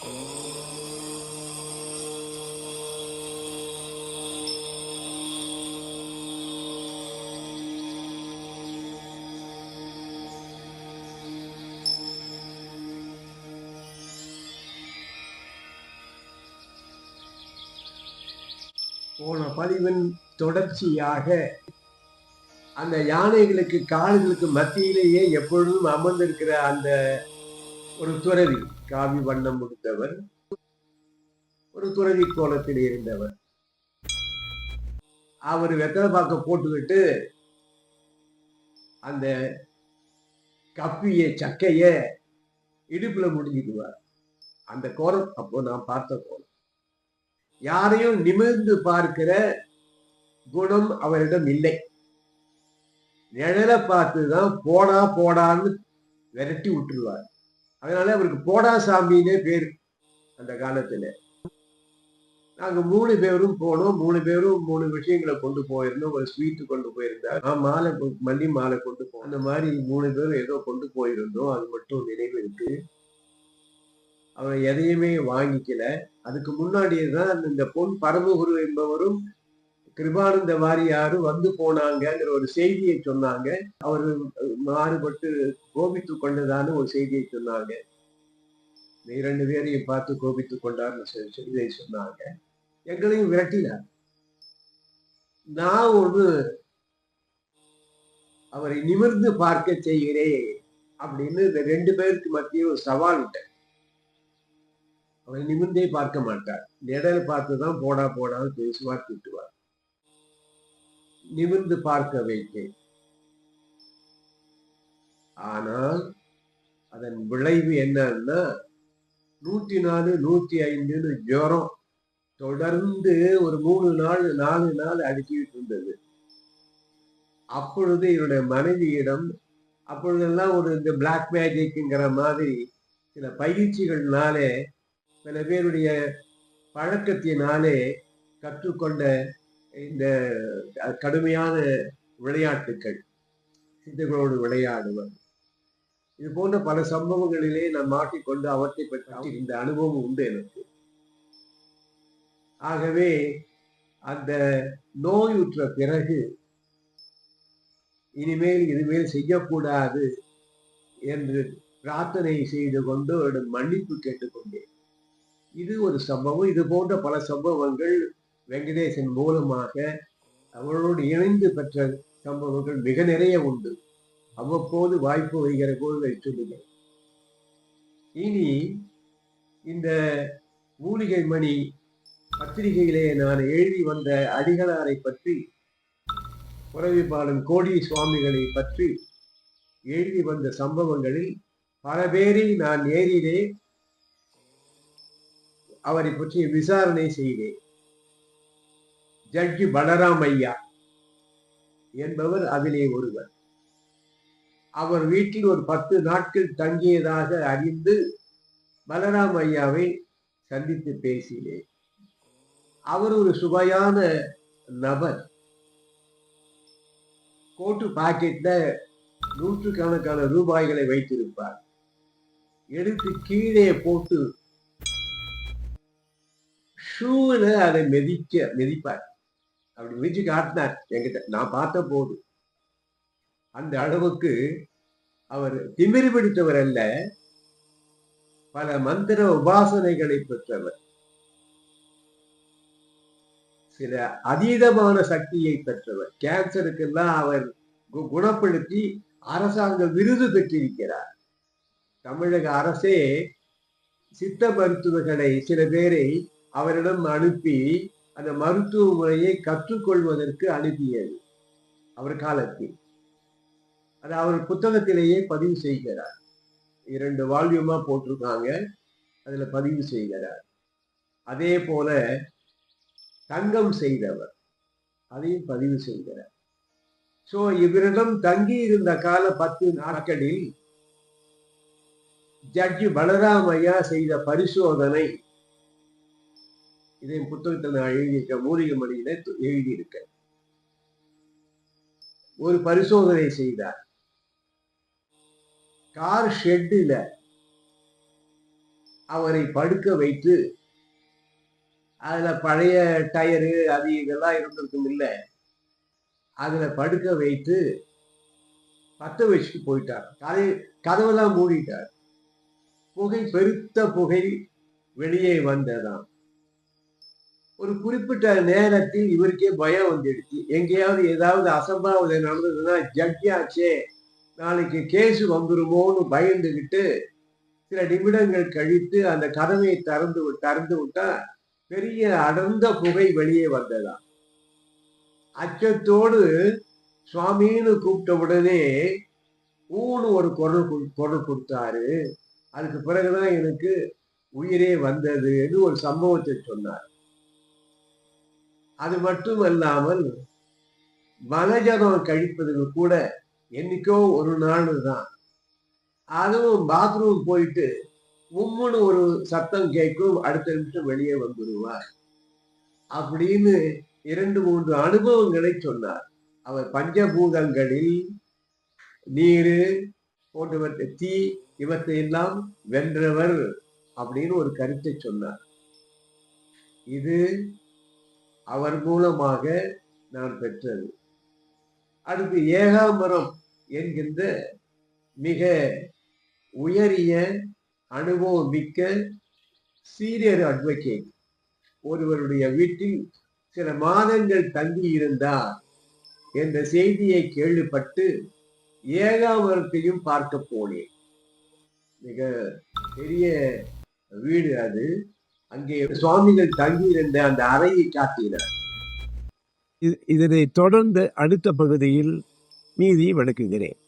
போன பதிவின் தொடர்ச்சியாக அந்த யானைகளுக்கு காடுகளுக்கு மத்தியிலேயே எப்பொழுதும் அமர்ந்திருக்கிற அந்த ஒரு துறவி காவி வண்ணம் முடித்தவர் ஒரு துறவி கோலத்தில் இருந்தவர். அவர் வெத்தலை பாக்க போட்டுக்கிட்டு அந்த கப்பிய சக்கைய இடுப்புல முடிஞ்சுக்குவார் அந்த கோலம் அப்போ நான் பார்த்த கோலம். யாரையும் நிமிர்ந்து பார்க்கிற குணம் அவரிடம் இல்லை. நிழலை பார்த்துதான் போடா போடான்னு விரட்டி விட்டுருவார். அதனால அவருக்கு போடா சாமின்னே பேர் அந்த காலத்துல. நாங்க மூணு பேரும் போனோம். மூணு பேரும் மூணு விஷயங்களை கொண்டு போயிருந்தோம். ஒரு ஸ்வீட் கொண்டு போயிருந்தா நான் மாலை மல்லி மாலை கொண்டு போ அந்த மாதிரி மூணு பேரும் ஏதோ கொண்டு போயிருந்தோம். அது மட்டும் நினைவு இருக்கு. அவன் எதையுமே வாங்கிக்கல. அதுக்கு முன்னாடியே தான் இந்த பொன் பரமகுரு என்பவரும் கிருபானந்த வாரியாரு வந்து போனாங்கங்கிற ஒரு செய்தியை சொன்னாங்க. அவர் மாறுபட்டு கோபித்து கொண்டதான ஒரு செய்தியை சொன்னாங்க. இரண்டு பேரையும் பார்த்து கோபித்து கொண்டார்னு இதை சொன்னாங்க. எங்களையும் விரட்டினார். நான் ஒரு அவரை நிமிர்ந்து பார்க்க செய்கிறேன் அப்படின்னு இந்த ரெண்டு பேருக்கு மத்திய ஒரு சவால் விட்டேன். அவரை நிமிர்ந்தே பார்க்க மாட்டார். நிழல் பார்த்து தான் போடா போடான்னு பேசுவார் திட்டுவார். நிமிர்ந்து பார்க்க வைத்தேன். ஆனால் அதன் விளைவு என்னன்னா நூத்தி நாலு நூத்தி ஐந்துன்னு ஜுரம் தொடர்ந்து ஒரு மூணு நாள் நாலு நாள் அடுக்கிட்டு இருந்தது. அப்பொழுது என்னுடைய மனைவியிடம் அப்பொழுதெல்லாம் ஒரு இந்த பிளாக் மேஜிக்குங்கிற மாதிரி சில பயிற்சிகள்னாலே சில பேருடைய பழக்கத்தினாலே கற்றுக்கொண்ட இந்த கடுமையான விளையாட்டுக்கள் சித்தர்களோடு விளையாடுவர் இது போன்ற பல சம்பவங்களிலே நான் மாட்டிக்கொண்டு அவற்றை பற்றி இந்த அனுபவம் உண்டு எனக்கு. ஆகவே அந்த நோயுற்ற பிறகு இனிமேல் இனிமேல் செய்யக்கூடாது என்று பிரார்த்தனை செய்து கொண்டு அவரிடம் மன்னிப்பு கேட்டுக்கொண்டேன் இது ஒரு சம்பவம். இது போன்ற பல சம்பவங்கள் வெங்கடேசன் மூலமாக அவர்களோடு இணைந்து பெற்ற சம்பவங்கள் மிக நிறைய உண்டு. அவ்வப்போது வாய்ப்பு வைக்கிற போது சொல்லுங்கள் இனி இந்த மூலிகை மணி பத்திரிகையிலே நான் எழுதி வந்த அடிகளாரை பற்றி புறவிப்பாளன் கோடி சுவாமிகளை பற்றி எழுதி வந்த சம்பவங்களில் பல பேரை நான் நேரிலே அவரை பற்றி விசாரணை செய்தேன். ஜட்ஜி பலராம் ஐயா என்பவர் அதிலே ஒருவர். அவர் வீட்டில் ஒரு பத்து நாட்கள் தங்கியதாக அறிந்து பலராம் ஐயாவை சந்தித்து பேசினேன். அவர் ஒரு சுவையான நபர். கோட்டு பாக்கெட்ல நூற்றுக்கணக்கான ரூபாய்களை வைத்திருப்பார். எடுத்து கீழே போட்டு ஷூவில் அதை மிதிக்க மிதிப்பார். அப்படி மிதிச்சு காட்டினார். என்கிட்ட நான் பார்த்த போது அந்த அளவுக்கு அவர் திமிரி பிடித்தவர் அல்ல. பல மந்திர உபாசனைகளை பெற்றவர். சில அதீதமான சக்தியை பெற்றவர். கேன்சருக்கெல்லாம் அவர் கு- குணப்படுத்தி அரசாங்க விருது பெற்றிருக்கிறார். தமிழக அரசே சித்த மருத்துவர்களை சில பேரை அவரிடம் அனுப்பி அந்த மருத்துவ முறையை கற்றுக்கொள்வதற்கு அனுப்பியது அவர் காலத்தில். அது அவர் புத்தகத்திலேயே பதிவு செய்கிறார். இரண்டு வால்யூமா போட்டிருக்காங்க. அதுல பதிவு செய்கிறார். அதே போல தங்கம் செய்தவர். அதையும் பதிவு செய்கிறார். சோ இவரிடம் தங்கி இருந்த கால பத்து நாட்களில் ஜட்ஜி பலராமையா செய்த பரிசோதனை இதை புத்தகத்தில் நான் எழுதியிருக்க மூலிகை மணியில எழுதியிருக்கேன். ஒரு பரிசோதனை செய்தார். கார் ஷெட்டில் அவரை படுக்க வைத்து அதுல பழைய டயரு அது இதெல்லாம் இருந்திருக்கும் இல்ல. அதுல படுக்க வைத்து பத்த வச்சுட்டு போயிட்டார். கதை கதவெல்லாம் மூடிட்டார். புகை பெருத்த புகை வெளியே வந்ததாம். ஒரு குறிப்பிட்ட நேரத்தில் இவருக்கே பயம் வந்துடுச்சு. எங்கேயாவது ஏதாவது அசம்பாவிதம் நடந்ததுன்னா ஜட்ஜாச்சே நாளைக்கு கேஸ் வந்துருமோன்னு பயந்துகிட்டு சில நிமிடங்கள் கழித்து அந்த கதவை திறந்து திறந்து விட்டா பெரிய அடர்ந்த புகை வெளியே வந்ததா அச்சத்தோடு சுவாமின்னு கூப்பிட்ட உடனே ஊன்னு ஒரு குரல் கு- குரல் கொடுத்தாரு. அதுக்கு பிறகுதான் எனக்கு உயிரே வந்ததுன்னு ஒரு சம்பவத்தை சொன்னார். அது மட்டும் அல்லாமல் கழிப்பதுக்கு கூட என்னைக்கோ ஒரு நாள் தான் அதுவும் பாத்ரூம் போயிட்டு உம்முன்னு ஒரு சத்தம் கேட்கும் அடுத்த நிமிஷம் வெளியே வந்துடுவார் அப்படின்னு இரண்டு மூன்று அனுபவங்களை சொன்னார். அவர் பஞ்சபூதங்களில் நீரு போன்றவற்றை தீ இவற்றையெல்லாம் வென்றவர் அப்படின்னு ஒரு கருத்தை சொன்னார். இது அவர் மூலமாக நான் பெற்றது. அடுத்து ஏகாம்பரம் என்கின்ற மிக உயரிய அனுபவம் மிக்க சீரியர் அட்வொகேட் ஒருவருடைய வீட்டில் சில மாதங்கள் தங்கி இருந்தார் என்ற செய்தியை கேள்விப்பட்டு ஏகாம்பரத்தையும் பார்க்க போனேன். மிக பெரிய வீடு அது. அங்கே சுவாமிகள் தங்கியிருந்த அந்த அறையை காட்டினார். இது- இதனை தொடர்ந்து அடுத்த பகுதியில் மீதி விளக்குகிறேன்.